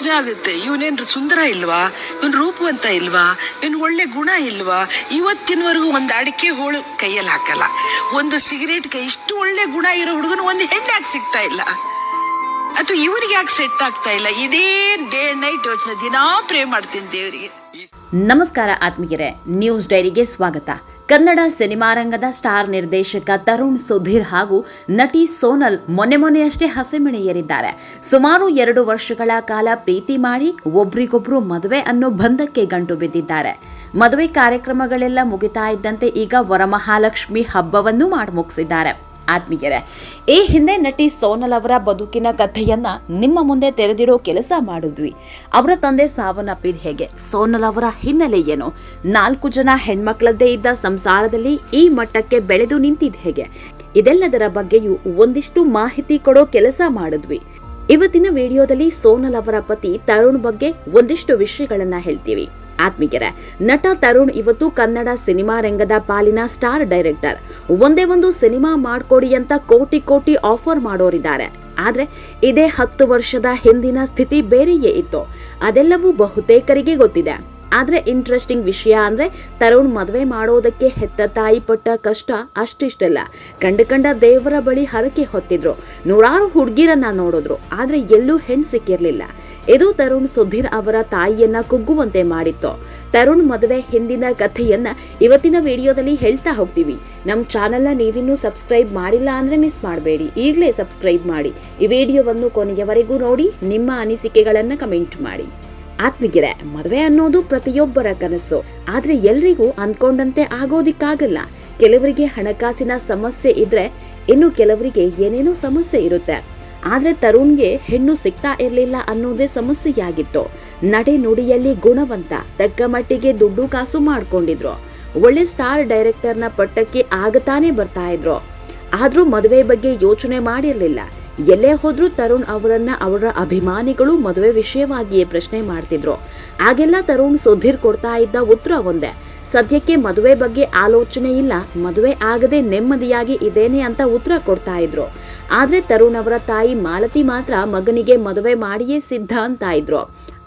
ಯೋಚನೆ ಆಗುತ್ತೆ ಇವನೇನು ಸುಂದರ ಇಲ್ವಾ? ಇವನ್ ರೂಪವಂತ ಇಲ್ವಾ? ಇವನ್ ಒಳ್ಳೆ ಗುಣ ಇಲ್ವಾ? ಇವತ್ತಿನವರೆಗೂ ಒಂದು ಅಡಿಕೆ ಹೋಳು ಕೈಯಲ್ಲಿ ಹಾಕಲ್ಲ. ಒಂದು ಸಿಗರೇಟ್ಗೆ ಇಷ್ಟು ಒಳ್ಳೆ ಗುಣ ಇರೋ ಹುಡುಗನ ಒಂದು ಹೆಣ್ಣು ಯಾಕೆ ಸಿಗ್ತಾ ಇಲ್ಲ? ಅಥವಾ ಇವನಿಗೆ ಯಾಕೆ ಸೆಟ್ ಆಗ್ತಾ ಇಲ್ಲ? ಇದೇ ಡೇ ನೈಟ್ ಯೋಚನೆ ದಿನಾ ಪ್ರೇ ಮಾಡ್ತೀನಿ ದೇವರಿಗೆ. ನಮಸ್ಕಾರ ಆತ್ಮೀಯರೇ ನ್ಯೂಸ್ ಡೈರಿಗೆ ಸ್ವಾಗತ. ಕನ್ನಡ ಸಿನಿಮಾರಂಗದ ಸ್ಟಾರ್ ನಿರ್ದೇಶಕ ತರುಣ್ ಸುಧೀರ್ ಹಾಗೂ ನಟಿ ಸೋನಲ್ ಮೊನ್ನೆ ಮೊನ್ನೆಯಷ್ಟೇ ಹಸೆಮಣೆಯೇರಿದ್ದಾರೆ. ಸುಮಾರು ಎರಡು ವರ್ಷಗಳ ಕಾಲ ಪ್ರೀತಿ ಮಾಡಿ ಒಬ್ರಿಗೊಬ್ರು ಮದುವೆ ಅನ್ನೋ ಬಂಧಕ್ಕೆ ಗಂಟು ಬಿದ್ದಿದ್ದಾರೆ. ಮದುವೆ ಕಾರ್ಯಕ್ರಮಗಳೆಲ್ಲ ಮುಗಿತಾ ಇದ್ದಂತೆ ಈಗ ವರಮಹಾಲಕ್ಷ್ಮಿ ಹಬ್ಬವನ್ನು ಮಾಡಿ ಮುಗಿಸಿದ್ದಾರೆ ಆತ್ಮೀಯರೇ, ಈ ಹಿಂದೆ ನಟಿ ಸೋನಲ್ ಅವರ ಬದುಕಿನ ಕಥೆಯನ್ನ ನಿಮ್ಮ ಮುಂದೆ ತೆರೆದಿಡೋ ಕೆಲಸ ಮಾಡಿದ್ವಿ. ಅವರ ತಂದೆ ಸಾವನ್ನಪ್ಪಿದ ಹೇಗೆ? ಸೋನಲ್ ಅವರ ಹಿನ್ನೆಲೆ ಏನು? ನಾಲ್ಕು ಜನ ಹೆಣ್ಮಕ್ಳದ್ದೇ ಇದ್ದ ಸಂಸಾರದಲ್ಲಿ ಈ ಮಟ್ಟಕ್ಕೆ ಬೆಳೆದು ನಿಂತಿದ್ ಹೇಗೆ? ಇದೆಲ್ಲದರ ಬಗ್ಗೆಯೂ ಒಂದಿಷ್ಟು ಮಾಹಿತಿ ಕೊಡೋ ಕೆಲಸ ಮಾಡಿದ್ವಿ. ಇವತ್ತಿನ ವಿಡಿಯೋದಲ್ಲಿ ಸೋನಲ್ ಅವರ ಪತಿ ತರುಣ್ ಬಗ್ಗೆ ಒಂದಿಷ್ಟು ವಿಷಯಗಳನ್ನ ಹೇಳ್ತೀವಿ. ಆತ್ಮೀಯರೇ, ನಟ ತರುಣ್ ಇವತ್ತು ಕನ್ನಡ ಸಿನಿಮಾ ರಂಗದ ಪಾಲಿನ ಸ್ಟಾರ್ ಡೈರೆಕ್ಟರ್. ಒಂದೇ ಒಂದು ಸಿನಿಮಾ ಮಾಡ್ಕೊಡಿ ಅಂತ ಕೋಟಿ ಕೋಟಿ ಆಫರ್ ಮಾಡೋರಿದ್ದಾರೆ. ಆದ್ರೆ ಇದೇ ಹತ್ತು ವರ್ಷದ ಹಿಂದಿನ ಸ್ಥಿತಿ ಬೇರೆಯೇ ಇತ್ತು. ಅದೆಲ್ಲವೂ ಬಹುತೇಕರಿಗೆ ಗೊತ್ತಿದೆ. ಆದ್ರೆ ಇಂಟ್ರೆಸ್ಟಿಂಗ್ ವಿಷಯ ಅಂದ್ರೆ ತರುಣ್ ಮದುವೆ ಮಾಡೋದಕ್ಕೆ ಹೆತ್ತ ತಾಯಿ ಪಟ್ಟ ಕಷ್ಟ ಅಷ್ಟಿಷ್ಟಲ್ಲ. ಕಂಡ ಕಂಡ ದೇವರ ಬಳಿ ಹರಕೆ ಹೊತ್ತಿದ್ರು. ನೂರಾರು ಹುಡುಗಿರನ್ನ ನೋಡಿದ್ರು. ಆದ್ರೆ ಎಲ್ಲೂ ಹೆಣ್ಣು ಸಿಕ್ಕಿರ್ಲಿಲ್ಲ. ಇದು ತರುಣ್ ಸುಧೀರ್ ಅವರ ತಾಯಿಯನ್ನ ಕುಗ್ಗುವಂತೆ ಮಾಡಿತ್ತು. ತರುಣ್ ಮದುವೆ ಹಿಂದಿನ ಕಥೆಯನ್ನ ಇವತ್ತಿನ ವಿಡಿಯೋದಲ್ಲಿ ಹೇಳ್ತಾ ಹೋಗ್ತೀವಿ. ನಮ್ಮ ಚಾನೆಲ್ನ ನೀವಿನ್ನೂ ಸಬ್ಸ್ಕ್ರೈಬ್ ಮಾಡಿಲ್ಲ ಅಂದ್ರೆ ಮಿಸ್ ಮಾಡಬೇಡಿ. ಈಗಲೇ ಸಬ್ಸ್ಕ್ರೈಬ್ ಮಾಡಿ. ಈ ವಿಡಿಯೋವನ್ನು ಕೊನೆಯವರೆಗೂ ನೋಡಿ, ನಿಮ್ಮ ಅನಿಸಿಕೆಗಳನ್ನು ಕಮೆಂಟ್ ಮಾಡಿ. ಆತ್ಮಿಗಿರೆ ಮದುವೆ ಅನ್ನೋದು ಪ್ರತಿಯೊಬ್ಬರ ಕನಸು. ಆದ್ರೆ ಎಲ್ರಿಗೂ ಅನ್ಕೊಂಡಂತೆ ಆಗೋದಿಕ್ಕಾಗಲ್ಲ. ಕೆಲವರಿಗೆ ಹಣಕಾಸಿನ ಸಮಸ್ಯೆ ಇದ್ರೆ ಇನ್ನು ಕೆಲವರಿಗೆ ಏನೇನೋ ಸಮಸ್ಯೆ ಇರುತ್ತೆ. ಆದ್ರೆ ತರುಣ್ಗೆ ಹೆಣ್ಣು ಸಿಗ್ತಾ ಇರಲಿಲ್ಲ ಅನ್ನೋದೇ ಸಮಸ್ಯೆಯಾಗಿತ್ತು. ನಡೆ ನುಡಿಯಲ್ಲಿ ಗುಣವಂತ, ತಕ್ಕ ಮಟ್ಟಿಗೆ ದುಡ್ಡು ಕಾಸು ಮಾಡ್ಕೊಂಡಿದ್ರು. ಒಳ್ಳೆ ಸ್ಟಾರ್ ಡೈರೆಕ್ಟರ್ನ ಪಟ್ಟಕ್ಕೆ ಆಗತಾನೆ ಬರ್ತಾ ಇದ್ರು. ಆದರೂ ಮದುವೆ ಬಗ್ಗೆ ಯೋಚನೆ ಮಾಡಿರಲಿಲ್ಲ. ಎಲ್ಲೇ ಹೋದರೂ ತರುಣ್ ಅವರನ್ನು ಅವರ ಅಭಿಮಾನಿಗಳು ಮದುವೆ ವಿಷಯವಾಗಿಯೇ ಪ್ರಶ್ನೆ ಮಾಡ್ತಿದ್ರು. ಆಗೆಲ್ಲ ತರುಣ್ ಸುಧೀರ್ ಕೊಡ್ತಾ ಇದ್ದ ಉತ್ತರ ಒಂದೇ. ಸದ್ಯಕ್ಕೆ ಮದುವೆ ಬಗ್ಗೆ ಆಲೋಚನೆ ಇಲ್ಲ, ಮದುವೆ ಆಗದೆ ನೆಮ್ಮದಿಯಾಗಿ ಇದೇನೆ ಅಂತ ಉತ್ತರ ಕೊಡ್ತಾ ಇದ್ರು. ಆದ್ರೆ ತರುಣ್ ಅವರ ತಾಯಿ ಮಾಲತಿ ಮಾತ್ರ ಮಗನಿಗೆ ಮದುವೆ ಮಾಡಿಯೇ ಸಿದ್ಧ ಅಂತ ಇದ್ರು.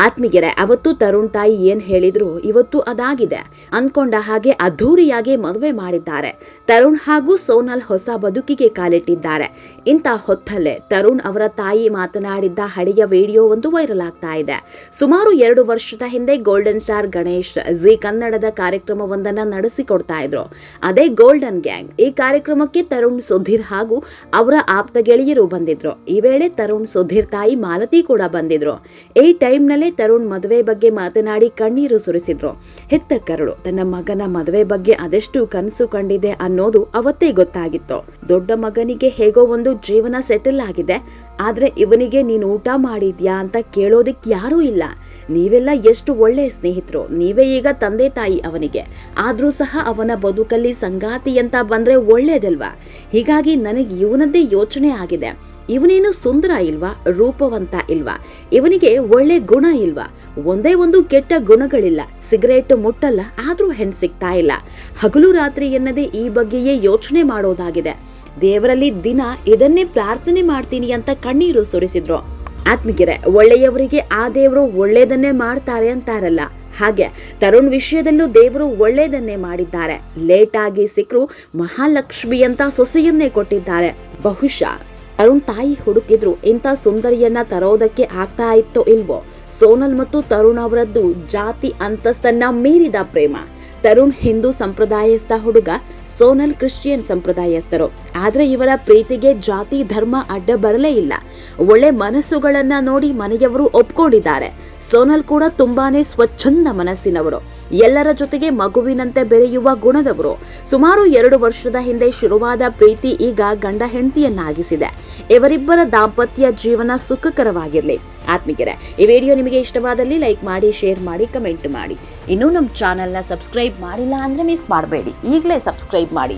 ಆತ್ಮಿಗೆರೆ ಅವತ್ತು ತರುಣ್ ತಾಯಿ ಏನ್ ಹೇಳಿದ್ರು ಇವತ್ತು ಅದಾಗಿದೆ. ಅನ್ಕೊಂಡ ಹಾಗೆ ಅದ್ಧೂರಿಯಾಗಿ ಮದುವೆ ಮಾಡಿದ್ದಾರೆ. ತರುಣ್ ಹಾಗೂ ಸೋನಲ್ ಹೊಸ ಬದುಕಿಗೆ ಕಾಲಿಟ್ಟಿದ್ದಾರೆ. ಇಂಥ ಹೊತ್ತಲ್ಲೇ ತರುಣ್ ಅವರ ತಾಯಿ ಮಾತನಾಡಿದ್ದ ಹಳೆಯ ವಿಡಿಯೋ ಒಂದು ವೈರಲ್ ಆಗ್ತಾ ಇದೆ. ಸುಮಾರು ಎರಡು ವರ್ಷದ ಹಿಂದೆ ಗೋಲ್ಡನ್ ಸ್ಟಾರ್ ಗಣೇಶ್ ಜಿ ಕನ್ನಡದ ಕಾರ್ಯಕ್ರಮವೊಂದನ್ನ ನಡೆಸಿಕೊಡ್ತಾ ಇದ್ರು. ಅದೇ ಗೋಲ್ಡನ್ ಗ್ಯಾಂಗ್ ಈ ಕಾರ್ಯಕ್ರಮಕ್ಕೆ ತರುಣ್ ಸುಧೀರ್ ಹಾಗೂ ಅವರ ಆಪ್ತ ಗೆಳೆಯರು ಬಂದಿದ್ರು. ಈ ವೇಳೆ ತರುಣ್ ಸುಧೀರ್ ತಾಯಿ ಮಾಲತಿ ಕೂಡ ಬಂದಿದ್ರು. ಈ ಟೈಮ್ನಲ್ಲೇ ತರುಣ್ ಮದುವೆ ಬಗ್ಗೆ ಮಾತನಾಡಿ ಕಣ್ಣೀರು ಸುರಿಸಿದ್ರು. ಹೆತ್ತ ಕರುಳು, ತನ್ನ ಮಗನ ಮದುವೆ ಬಗ್ಗೆ ಅದೆಷ್ಟು ಕನಸು ಕಂಡಿದೆ ಅನ್ನೋದು ಅವತ್ತೇ ಗೊತ್ತಾಗಿತ್ತು. ದೊಡ್ಡ ಮಗನಿಗೆ ಹೇಗೋ ಒಂದು ಜೀವನ ಸೆಟಲ್ ಆಗಿದೆ. ಆದ್ರೆ ಇವನಿಗೆ ನೀನು ಊಟ ಮಾಡಿದ್ಯಾ ಅಂತ ಕೇಳೋದಿಕ್ ಯಾರೂ ಇಲ್ಲ. ನೀವೆಲ್ಲ ಎಷ್ಟು ಒಳ್ಳೆಯ ಸ್ನೇಹಿತರು. ನೀವೇ ಈಗ ತಂದೆ ತಾಯಿ ಅವನಿಗೆ. ಆದ್ರೂ ಸಹ ಅವನ ಬದುಕಲ್ಲಿ ಸಂಗಾತಿ ಅಂತ ಬಂದ್ರೆ ಒಳ್ಳೇದಲ್ವಾ? ಹೀಗಾಗಿ ನನಗೆ ಇವನದ್ದೇ ಯೋಚನೆ ಆಗಿದೆ. ಇವನೇನು ಸುಂದರ ಇಲ್ವಾ, ರೂಪವಂತ ಇಲ್ವಾ? ಇವನಿಗೆ ಒಳ್ಳೆ ಗುಣ ಇಲ್ವಾ? ಒಂದೇ ಒಂದು ಕೆಟ್ಟ ಗುಣಗಳಿಲ್ಲ, ಸಿಗರೇಟ್ ಮುಟ್ಟಲ್ಲ, ಆದ್ರೂ ಹೆಣ್ ಸಿಗ್ತಾ ಇಲ್ಲ. ಹಗಲು ರಾತ್ರಿ ಎನ್ನದೇ ಈ ಬಗ್ಗೆಯೇ ಯೋಚನೆ ಮಾಡೋದಾಗಿದೆ. ದೇವರಲ್ಲಿ ದಿನ ಇದನ್ನೇ ಪ್ರಾರ್ಥನೆ ಮಾಡ್ತೀನಿ ಅಂತ ಕಣ್ಣೀರು ಸುರಿಸಿದ್ರು. ಆತ್ಮಿಗೆರೆ ಒಳ್ಳೆಯವರಿಗೆ ಆ ದೇವರು ಒಳ್ಳೇದನ್ನೇ ಮಾಡ್ತಾರೆ ಅಂತಾರಲ್ಲ. ಹಾಗೆ, ತರುಣ್ ವಿಷಯದಲ್ಲೂ ದೇವರು ಒಳ್ಳೇದನ್ನೇ ಮಾಡಿದ್ದಾರೆ. ಲೇಟ್ ಆಗಿ ಸಿಕ್ಕರು ಮಹಾಲಕ್ಷ್ಮಿ ಅಂತ ಸೊಸೆಯನ್ನೇ ಕೊಟ್ಟಿದ್ದಾರೆ. ಬಹುಶಃ. ತರುಣ್ ತಾಯಿ ಹುಡುಕಿದ್ರು. ಇಂಥ ಸುಂದರಿಯನ್ನ ತರೋದಕ್ಕೆ ಆಗ್ತಾ ಇತ್ತೋ ಇಲ್ವೋ? ಸೋನಲ್ ಮತ್ತು ತರುಣ್ ಅವರದ್ದು ಜಾತಿ ಅಂತಸ್ತನ್ನ ಮೀರಿದ ಪ್ರೇಮ. ತರುಣ್ ಹಿಂದೂ ಸಂಪ್ರದಾಯಸ್ಥ ಹುಡುಗ, ಸೋನಲ್ ಕ್ರಿಶ್ಚಿಯನ್ ಸಂಪ್ರದಾಯಸ್ಥರು. ಆದ್ರೆ ಇವರ ಪ್ರೀತಿಗೆ ಜಾತಿ, ಧರ್ಮ ಅಡ್ಡ ಬರಲೇ ಇಲ್ಲ. ಒಳ್ಳೆ ಮನಸ್ಸುಗಳನ್ನ ನೋಡಿ ಮನೆಯವರು ಒಪ್ಕೊಂಡಿದ್ದಾರೆ. ಸೋನಲ್ ಕೂಡ ತುಂಬಾನೇ ಸ್ವಚ್ಛಂದ ಮನಸ್ಸಿನವರು. ಎಲ್ಲರ ಜೊತೆಗೆ ಮಗುವಿನಂತೆ ಬೆರೆಯುವ ಗುಣದವರು. ಸುಮಾರು ಎರಡು ವರ್ಷದ ಹಿಂದೆ ಶುರುವಾದ ಪ್ರೀತಿ ಈಗ ಗಂಡ ಹೆಂಡತಿಯನ್ನಾಗಿಸಿದೆ. ಇವರಿಬ್ಬರ ದಾಂಪತ್ಯ ಜೀವನ ಸುಖಕರವಾಗಿರಲಿ. ಆತ್ಮೀಯರೇ ಈ ವಿಡಿಯೋ ನಿಮಗೆ ಇಷ್ಟವಾದಲ್ಲಿ ಲೈಕ್ ಮಾಡಿ, ಶೇರ್ ಮಾಡಿ, ಕಮೆಂಟ್ ಮಾಡಿ. ಇನ್ನೂ ನಮ್ಮ ಚಾನೆಲ್ನ ಸಬ್ಸ್ಕ್ರೈಬ್ ಮಾಡಿಲ್ಲ ಅಂದರೆ ಮಿಸ್ ಮಾಡಬೇಡಿ. ಈಗಲೇ ಸಬ್ಸ್ಕ್ರೈಬ್ ಮಾಡಿ.